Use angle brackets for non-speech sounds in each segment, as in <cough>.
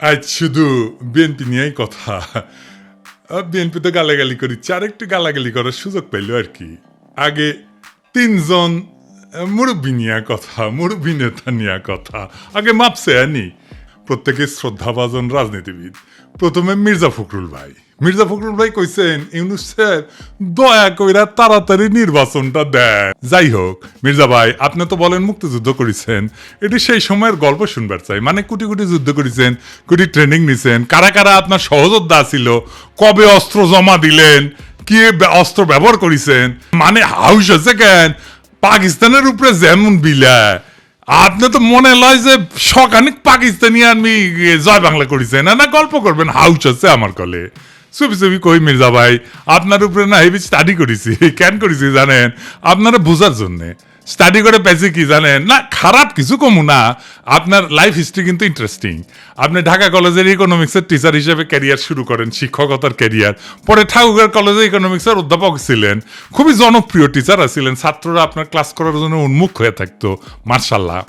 আজ শুধু বিএনপি নিয়েই কথা। বিএনপি তো গালাগালি করি চার একটু গালাগালি করার সুযোগ পেল আর কি। আগে তিনজন মুরব্বী নিয়ে কথা, মুরব্বী নেতা নিয়ে কথা। আগে মাপসে আনি। প্রত্যেকে শ্রদ্ধাভাজন রাজনীতিবিদ। প্রথমে মির্জা ফখরুল ভাই। মির্জা ফখরুল ভাই কইছেন, ইউনুস সাহেব দয়া কইরা তাড়াতাড়ি নির্বাচনটা দেন। যাই হোক, মির্জা ভাই, আপনি তো বলেন মুক্তিযুদ্ধ করেছেন। এটি সেই সময়ের গল্প শুনবার চাই। মানে কোটি কোটি যুদ্ধ করেছেন, কোটি ট্রেনিং নিছেন। কারা কারা আপনার সহযোদ্ধা ছিল? কবে অস্ত্র জমা দিলেন? কি অস্ত্র ব্যবহার করেছেন? মানে হাউস আছে কেন? পাকিস্তানের উপরে যেমন বিলা। আপনি তো মনে লয় যে সকানিক পাকিস্তানি আমি জয় বাংলা করেছেন। না গল্প করবেন। হাউস আছে আমার কলে। চুপি চুপি কই মির্জা ভাই? আপনার উপরে না হেভি স্টাডি করেছি। কেন করেছি জানেন? আপনারা বোঝার জন্যে। স্টাডি করে পেয়েছি কি জানেন? না, খারাপ কিছু কমু না। আপনার লাইফ হিস্ট্রি কিন্তু ইন্টারেস্টিং আপনি ঢাকা কলেজের ইকোনমিক্সের টিচার হিসেবে ক্যারিয়ার শুরু করেন, শিক্ষকতার ক্যারিয়ার পরে ঠাকুরগাঁও কলেজে ইকোনমিক্সের অধ্যাপক ছিলেন। খুবই জনপ্রিয় টিচার ছিলেন ছাত্ররা আপনার ক্লাস করার জন্য উন্মুখ হয়ে থাকতো। মার্শাল্লাহ।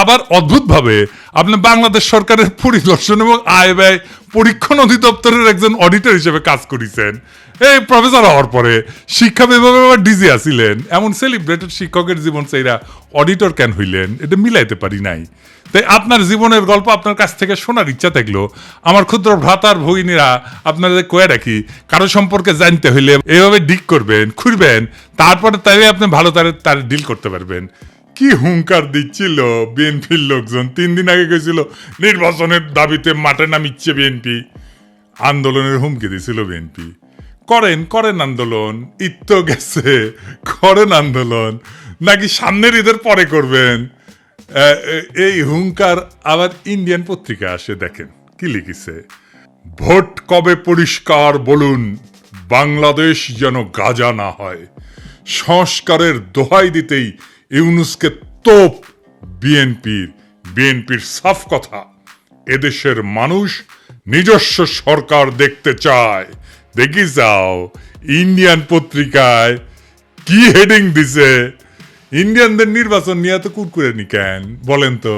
আবার অদ্ভুতভাবে আপনি বাংলাদেশ সরকারের পরিদর্শন এবং আয় ব্যয় পরীক্ষণ অধিদপ্তরের একজন অডিটর হিসেবে কাজ করেছেন। এই প্রফেসর হওয়ার পরে শিক্ষা বিভাগে আবার ডিজি আসিলেন এমন সেলিব্রেটেড শিক্ষকের জীবন সেইরা অডিটর কেন হইলেন? এটা মিলাইতে পারি নাই। তাই আপনার জীবনের গল্প আপনার কাছ থেকে শোনার ইচ্ছা থাকল। আমার ক্ষুদ্র ভ্রাতার ভগিনীরা আপনাদের কয়ে রাখি, কারও সম্পর্কে জানতে হইলে এভাবে ডিক করবেন, খুঁড়বেন, তারপরে তাই আপনি ভালো তার তার ডিল করতে পারবেন। কি হুঙ্কার দিচ্ছিল? বিএনপির লোকজন তিন দিন আগে গেছিল, নির্বাচনের দাবিতে মাঠে নামিচ্ছে বিএনপি। আন্দোলনের হুমকি দিছিল বিএনপি। করেন করেন আন্দোলন তো গেছে, করেন আন্দোলন, নাকি সামনের ঈদের পরে করবেন? এই হুঙ্কার আবার ইন্ডিয়ান পত্রিকা আসে, দেখেন, কি লিখেছে? ভোট কবে পরিষ্কার বলুন, বাংলাদেশ যেন গাজা না হয়। সংস্কারের দোহাই দিতেই ইউনুসকে তোপ বিএনপির বিএনপির সাফ কথা। এদেশের মানুষ নিজস্ব সরকার দেখতে চায়। দেখি যাও, ইন্ডিয়ান পত্রিকায় কি হেডিং দিছে? ইন্ডিয়ানদের নির্বাচন নিয়ে তো কুরকুরে নি কেন? বলেন তো,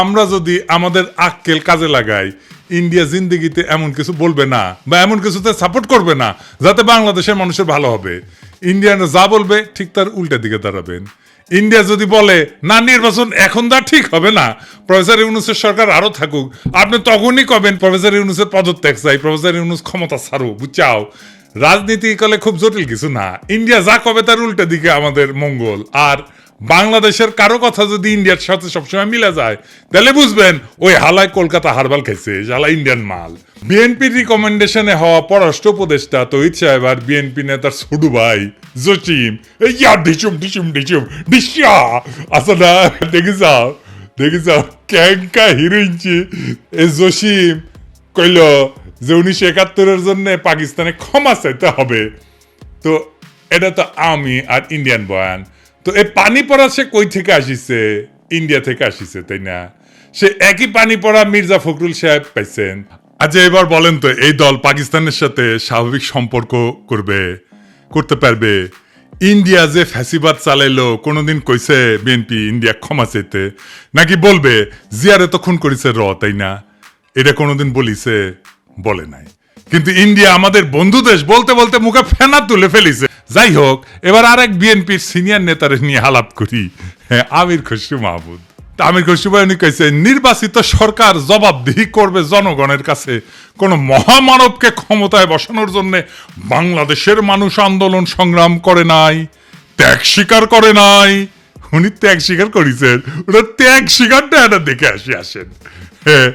আমরা যদি আমাদের আক্কেল কাজে লাগাই, ইন্ডিয়া জিন্দিগিতে এমন কিছু বলবে না বা এমন কিছুতে সাপোর্ট করবে না, যাতে বাংলাদেশের মানুষের ভালো হবে। ইন্ডিয়ানরা যা বলবে ঠিক তার উল্টা দিকে দাঁড়াবেন। ইন্ডিয়া যদি বলে, না, নির্বাচন এখন দা ঠিক হবে না, প্রফেসর ইউনুসের সরকার আরও থাকুক। আপনি তখনই কবেন, প্রফেসর ইউনুসের পদত্যাগ চাই, প্রফেসর ইউনুস ক্ষমতা ছাড়ু বুঝাও রাজনীতি কলে খুব জটিল কিছু না। ইন্ডিয়া যা কবে তার উল্টা দিকে আমাদের মঙ্গল, আর বাংলাদেশের কারও কথা যদি ইন্ডিয়ার সাথে সবসময় মিলে যায়, তাহলে বুঝবেন ওই হালায় কলকাতা হারবাল খাইছে হালা ইন্ডিয়ান মাল। বিএনপির রিকমেন্ডেশনে হওয়া পররাষ্ট্র উপদেষ্টা তহিদ সাহেব আর বিএনপি নেতার ছোটু ভাই, জসিম ইয়া ডিচুম ডিচুম ডিচুম ডিসিয়া। আসলে না, দেখে যাও দেখে যাও ক্যাঙ্কা হিরোইনছি এই জসিম কইল যে উনিশশো একাত্তরের জন্য পাকিস্তানে ক্ষমা চাইতে হবে। তো এটা তো আমি আর ইন্ডিয়ান বয়ান। তো এই পানি পড়া সে কই থেকে আসিছে? ইন্ডিয়া থেকে আসিছে, তাই না? সে একই পানি পড়া মির্জা ফখরুল সাহেব পাইছেন। আচ্ছা এবার বলেন তো, এই দল পাকিস্তানের সাথে স্বাভাবিক সম্পর্ক করবে, করতে পারবে? ইন্ডিয়া যে ফ্যাসিবাদ চালাইলো, কোনোদিন কইছে বিএনপি ইন্ডিয়া ক্ষমা চাইতে? নাকি বলবে জিয়ারে তো খুন করেছে র তাই না? এটা কোনোদিন বলিছে, বলে নাই। কিন্তু ইন্ডিয়া আমাদের বন্ধু দেশ বলতে বলতে মুখে ফেনা তুলে ফেলিছে। যাই হোক, এবার আরেক বিএনপির সিনিয়র নেতারে নিয়ে আলাপ করি। হ্যাঁ আমির খসরু মাহমুদ। তা আমির খসরু ভাই উনি কইছে, নির্বাচিত সরকার জবাবদিহি করবে জনগণের কাছে। কোন মহামানবকে ক্ষমতায় বসানোর জন্য বাংলাদেশের মানুষ আন্দোলন সংগ্রাম করে নাই, ত্যাগ স্বীকার করে নাই উনি ত্যাগ স্বীকার করেছেন। ওটা ত্যাগ স্বীকারটা এটা দেখে আসি আসেন। হ্যাঁ,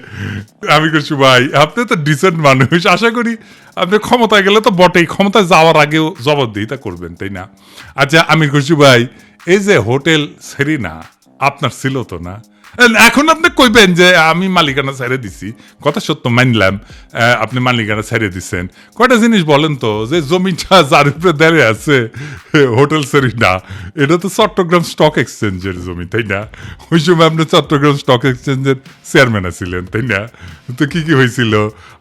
আমি করছি ভাই আপনি তো ডিসেন্ট মানুষ আশা করি আপনি ক্ষমতায় গেলে তো বটেই ক্ষমতায় যাওয়ার আগেও জবাবদিহিতা করবেন তাই না? আচ্ছা আমি করছি ভাই এই যে হোটেল সেরিনা আপনার ছিল তো না? এখন আপনি কইবেন যে, আমি মালিকানা ছেড়ে দিছি। কথা সত্য, মানলাম। আপনি মালিকানা ছেড়ে দিচ্ছেন কয়টা জিনিস বলেন তো, যে জমিটা <laughs> যার উপরে দাঁড়িয়ে আছে, হোটেল সেরিনা এটা তো চট্টগ্রাম স্টক এক্সচেঞ্জের জমি, তাই না? ওই সময় আপনি চট্টগ্রাম স্টক এক্সচেঞ্জের চেয়ারম্যান ছিলেন তাই না? তো কি কি হয়েছিল?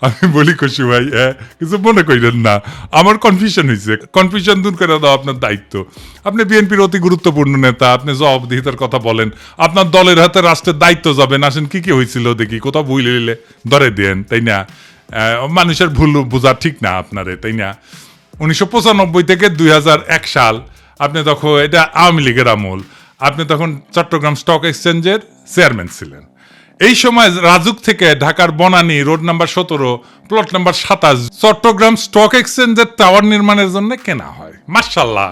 আমি বলি খুশি ভাই হ্যাঁ কিছু মনে করেন না। আমার কনফিউশন হয়েছে কনফিউশন দূর করে দেওয়া আপনার দায়িত্ব। আপনি বিএনপির অতি গুরুত্বপূর্ণ নেতা, আপনি জবাবদিহিতার কথা বলেন। আপনার দলের হাতে ট্রাস্টের দায়িত্ব যাবেন আসেন কি কি হয়েছিল দেখি, কোথাও ভুল হইলে ধরে দেন, তাই না? মানুষের ভুল বোঝা ঠিক না আপনারে, তাই না? উনিশশো পঁচানব্বই থেকে দুই সাল, আপনি তখন, এটা আওয়ামী লীগের আমল, আপনি তখন চট্টগ্রাম স্টক এক্সচেঞ্জের চেয়ারম্যান ছিলেন। এই সময় রাজুক থেকে ঢাকার বনানী, রোড নাম্বার সতেরো, প্লট নাম্বার সাতাশ, চট্টগ্রাম স্টক এক্সচেঞ্জের টাওয়ার নির্মাণের জন্য কেনা হয়। মার্শাল্লাহ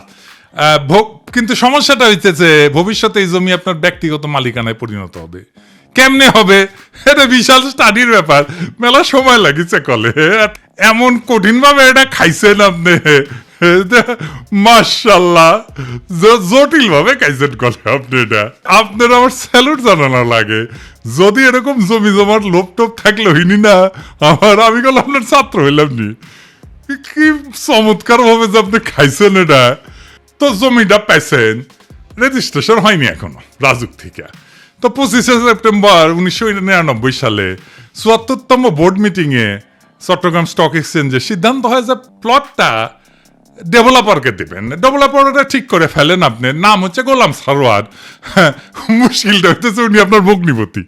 আহ, ভো- কিন্তু সমস্যাটা হইতেছে ভবিষ্যতে এই জমি আপনার ব্যক্তিগত মালিকানায় পরিণত হবে। কেমনে হবে? এটা বিশাল স্টাডির ব্যাপার। মেলা সময় লাগিছে কলে। এমন কঠিন ভাবে এটা খাইছেন আপনি। মার্শাল্লাহ আপনি এটা। আপনার আমার স্যালুট জানানো লাগে। যদি এরকম জমি জমার লোভ টোপ থাকলে হইনি না আমার আমি গেল আপনার ছাত্র হইলাম নি। কি চমৎকার ভাবে যে আপনি খাইছেন এটা। তো জমিটা পাইছেন রেজিস্ট্রেশন হয়নি এখনও, রাজুক থেকে। তো পঁচিশে সেপ্টেম্বর উনিশশো নিরানব্বই সালে চুয়াত্তরতম বোর্ড মিটিংয়ে চট্টগ্রাম স্টক এক্সচেঞ্জে সিদ্ধান্ত হয় যে প্লটটা ডেভেলপারকে দেবেন। ডেভেলপারটা ঠিক করে ফেলেন আপনি। নাম হচ্ছে গোলাম সারোয়ার। মুশকিলটা হইতেছে, উনি আপনার ভগ্নিপতি।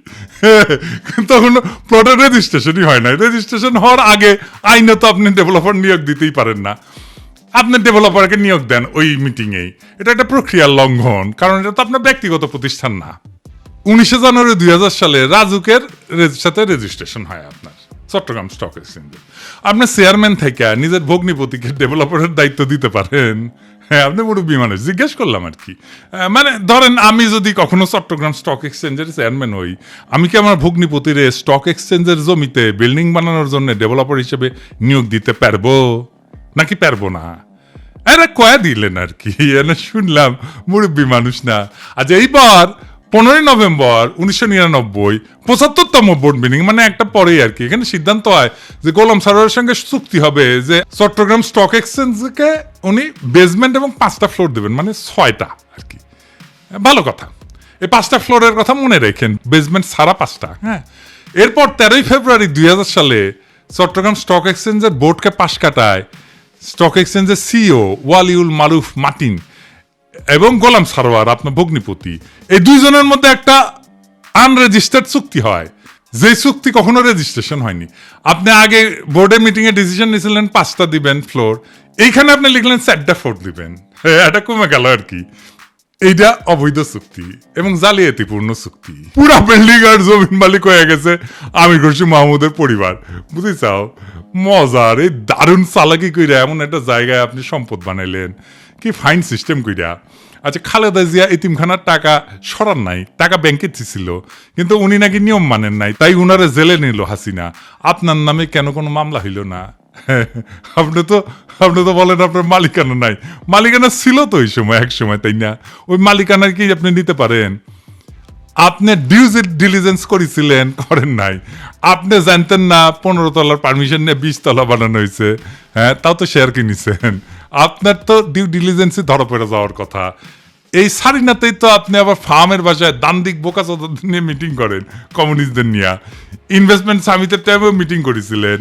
তখন প্লটের রেজিস্ট্রেশনই হয় না রেজিস্ট্রেশন হওয়ার আগে আইনে তো আপনি ডেভেলপার নিয়োগ দিতেই পারেন না। আপনি ডেভেলপারকে নিয়োগ দেন ওই মিটিংয়েই এটা একটা প্রক্রিয়ার লঙ্ঘন, কারণ এটা তো আপনার ব্যক্তিগত প্রতিষ্ঠান না। উনিশে জানুয়ারি দুই হাজার সালে রাজুকের সাথে রেজিস্ট্রেশন হয় আপনার, চট্টগ্রাম স্টক এক্সচেঞ্জে আপনি চেয়ারম্যান থেকে নিজের ভগ্নিপতিকে ডেভেলপারের দায়িত্ব দিতে পারেন। হ্যাঁ আপনি মুরব্বী মানুষ, জিজ্ঞেস করলাম আর কি। মানে ধরেন আমি যদি কখনো চট্টগ্রাম স্টক এক্সচেঞ্জের চেয়ারম্যান হই, আমি কি আমার ভগ্নিপতিরে স্টক এক্সচেঞ্জের জমিতে বিল্ডিং বানানোর জন্য ডেভেলপার হিসেবে নিয়োগ দিতে পারব? নাকি পারব না আরে কয়া দিলেন আর কি এনে শুনলাম মুরব্বী মানুষ না আজ এইবার পনেরোই নভেম্বর উনিশশো নিরানব্বই পঁচাত্তরতম বোর্ড মিটিং মানে একটা পরেই আর কি এখানে সিদ্ধান্ত হয় যে গোলাম সারোয়ারের সঙ্গে চুক্তি হবে যে চট্টগ্রাম স্টক এক্সচেঞ্জকে উনি বেসমেন্ট এবং পাঁচটা ফ্লোর দেবেন মানে ছয়টা আর কি ভালো কথা এই পাঁচটা ফ্লোরের কথা মনে রেখেন বেসমেন্ট সারা পাঁচটা হ্যাঁ এরপর তেরোই ফেব্রুয়ারি দুই হাজার সালে চট্টগ্রাম স্টক এক্সচেঞ্জের বোর্ডকে পাশ কাটায় স্টক এক্সচেঞ্জের সিও ওয়ালিউল মারুফ মার্টিন এবং গোলাম সারোয়ার, আপনার ভগ্নিপতি। এই দুইজনের মধ্যে একটা আনরেজিস্টার্ড চুক্তি হয়। যে চুক্তি কখনো রেজিস্ট্রেশন হয়নি। আপনি আগে বোর্ডের মিটিংয়ে ডিসিশন নিয়েছিলেন, পাঁচটা দিবেন ফ্লোর এইখানে আপনি লিখলেন চারটা ফ্লোর দিবেন। এটা কমে গেল আর কি। এইটা অবৈধ চুক্তি এবং জালিয়াতিপূর্ণ চুক্তি। পুরা বিল্ডিং আর জমিন মালিক হয়ে গেছে আমি করছি মাহমুদের পরিবার। বুঝেছাও মজার, এই দারুণ চালাকি কইরা এমন একটা জায়গায় আপনি সম্পদ বানাইলেন। কি ফাইন সিস্টেম কইরা। আচ্ছা খালেদা জিয়া এতিমখানার টাকা সরান নাই, টাকা ব্যাংকে ছিল কিন্তু উনি নাকি নিয়ম মানেন নাই, তাই উনারে জেলে নিল হাসিনা। আপনার নামে কেন কোনো মামলা হইল না? <laughs> আপনি তো আপনি তো বলেন আপনার মালিকানা নাই। মালিকানা ছিল তো ওই সময়, এক সময়, তাই না? ওই মালিকানা কি আপনি নিতে পারেন? আপনি ডিউজ ডিলিজেন্স করেছিলেন, করেন নাই। আপনি জানতেন না, পনেরো তলার পারমিশন নিয়ে বিশ তলা বানানো হয়েছে। হ্যাঁ তাও তো শেয়ার কিনেছেন। আপনার তো ডিউ ডিলিজেন্সই ধরা পড়ে যাওয়ার কথা। এই সারিনাতেই তো আপনি আবার ফার্মের বাসায় দান্দিক বোকা চোদাদের নিয়ে মিটিং করেন কমিউনিস্টদের নিয়ে। ইনভেস্টমেন্ট সামিটের টাইমেও মিটিং করেছিলেন।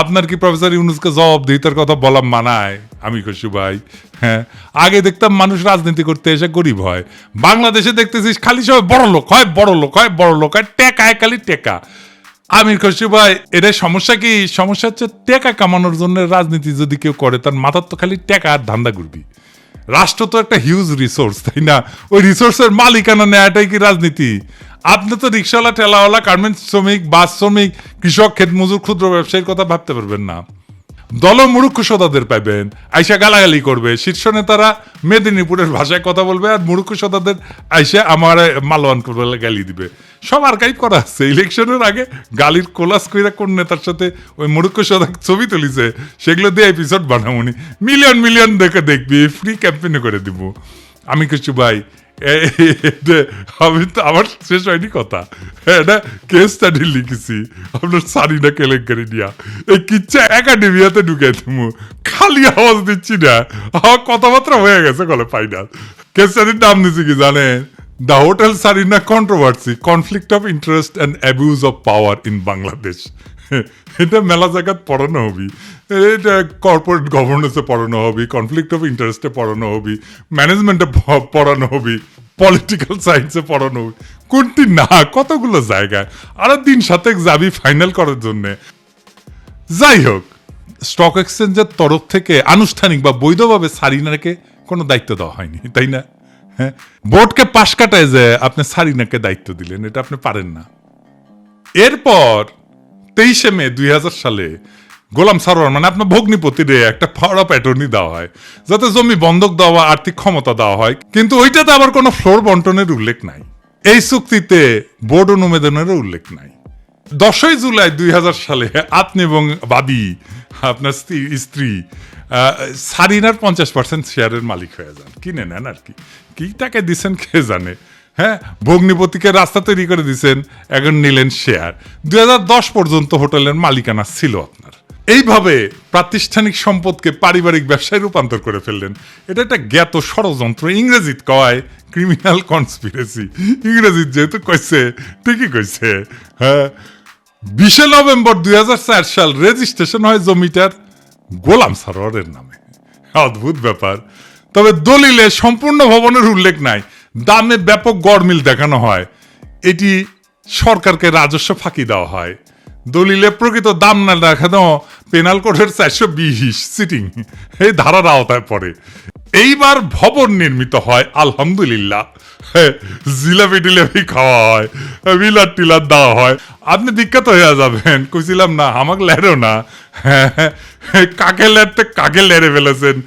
আপনার কি প্রফেসর ইউনুসকে জবাবদিহিতার কথা বলা মানায়? আমি খুশি ভাই। হ্যাঁ আগে দেখতাম মানুষ রাজনীতি করতে এসে গরিব হয়। বাংলাদেশে দেখতেছিস খালি সবাই বড় লোক হয়, বড় লোক হয়, বড় লোক হয় টেকায় খালি টেকা। আমির খুশি ভাই এটা সমস্যা কি? সমস্যা হচ্ছে টেকা কামানোর জন্য রাজনীতি যদি কেউ করে, তার মাথার তো খালি টেকা আর ধান্দা ঘুরবি। রাষ্ট্র তো একটা হিউজ রিসোর্স তাই না? ওই রিসোর্সের মালিকানা নেওয়াটাই কি রাজনীতি? আপনি তো রিক্সাওয়ালা, ঠেলাওয়ালা গার্মেন্টস শ্রমিক বাস শ্রমিক, কৃষক ক্ষেত মজুর ক্ষুদ্র ব্যবসায়ীর কথা ভাবতে পারবেন না। দল মূর্খ সদাদের পাইবেন। আইসা গালাগালি করবে। শীর্ষ নেতারা মেদিনীপুরের ভাষায় কথা বলবে আর মূর্খ সদাদের আইসা আমার মালওয়ান করবে, গালি দিবে। সব আর্কাইভ করা আছে। ইলেকশনের আগে গালির কোলাস কইরা কোন নেতার সাথে ওই মূর্খ সদা ছবি তুলিছে, সেগুলো দিয়ে এপিসোড বানামুনি। মিলিয়ন মিলিয়ন দেখে দেখবি। ফ্রি ক্যাম্পেইন করে দিব। আমি কিছু ভাই আমি তো, আমার শেষ হয়নি কথা। কেস স্টাডি লিখেছি। আপনার সারিনা কেলেঙ্কারি নিয়া। এই কিচ্ছা একাডেমিয়াতে ঢুকে তুমি খালি আওয়াজ দিচ্ছি না। আমার কথাবার্তা হয়ে গেছে কলে ফাইনাল কেস স্টাডির নাম দিচ্ছি কি জানেন? The hotel Sarina controversy conflict of interest and abuse of power in Bangladesh এটা মেলা জায়গাত পড়ানো হবি। এটা কর্পোরেট গভর্নেন্সে পড়ানো হবি কনফ্লিক্ট অফ ইন্টারেস্টে পড়ানো হবি ম্যানেজমেন্টে পড়ানো হবি পলিটিক্যাল সায়েন্সে পড়ানো হবি। কোনটি না, কতগুলো জায়গায়। আরও দিন সাথে যাবি ফাইনাল করার জন্য। যাই হোক স্টক এক্সচেঞ্জের তরফ থেকে আনুষ্ঠানিক বা বৈধভাবে সারিনাকে কোনো দায়িত্ব দেওয়া হয়নি, তাই না? হ্যাঁ? বোর্ডকে পাশ কাটায় যে আপনি সারিনাকে দায়িত্ব দিলেন, এটা আপনি পারেন না। এরপর তেইশে মে দুই হাজার সালে গোলাম সারোয়ার মানে আপনার ভগ্নিপতিরে একটা পাওয়ার অফ অ্যাটর্নি দেওয়া হয়, যাতে জমি বন্ধক দেওয়া আর্থিক ক্ষমতা দেওয়া হয়, কিন্তু ওইটাতে আবার কোনো ফ্লোর বন্টনের উল্লেখ নাই, এই চুক্তিতে বোর্ড অনুমোদনেরও উল্লেখ নাই। দশই জুলাই দুই হাজার সালে আপনি এবং বাদী, আপনার স্ত্রী স্ত্রী সারিনার পঞ্চাশ পার্সেন্ট শেয়ারের মালিক হয়ে যান। কিনে নেন আর কি। কি টাকা দিচ্ছেন কে জানে? হ্যাঁ ভগ্নিপতিকে রাস্তা তৈরি করে দিছেন এখন নিলেন শেয়ার। দুই হাজার দশ পর্যন্ত হোটেলের মালিকানা ছিল আপনার। এইভাবে প্রাতিষ্ঠানিক সম্পদকে পারিবারিক ব্যবসায় রূপান্তর করে ফেললেন। এটা একটা জ্ঞাত ষড়যন্ত্র, ইংরেজিত কয় ক্রিমিনাল কনস্পিরেসি ইংরেজিত যেহেতু কইছে, ঠিকই কইছে হ্যাঁ। বিশে নভেম্বর দুই হাজার চার সাল রেজিস্ট্রেশন হয় জমিটার গোলাম সারোয়ারের নামে। অদ্ভুত ব্যাপার। তবে দলিলে সম্পূর্ণ ভবনের উল্লেখ নাই। দামে ব্যাপক গড়মিল দেখানো হয়। এটি সরকারকে রাজস্ব ফাঁকি দেওয়া হয়। দলিলে প্রকৃত দাম না দেখানো পেনাল কোডের চারশো বিশ সিটিং এই ধারার আওতায় পড়ে। এইবার ভবন নির্মিত হয়, আলহামদুলিল্লাহ। জিলাপি টিলাপি খাওয়া হয় বিলার টিলার দেওয়া হয়। আপনি বিখ্যাত হয়ে যাবেন। কইছিলাম না, আমাকে লেরো না। কাকে লেরতে কাকে লেরে ফেলেছেন?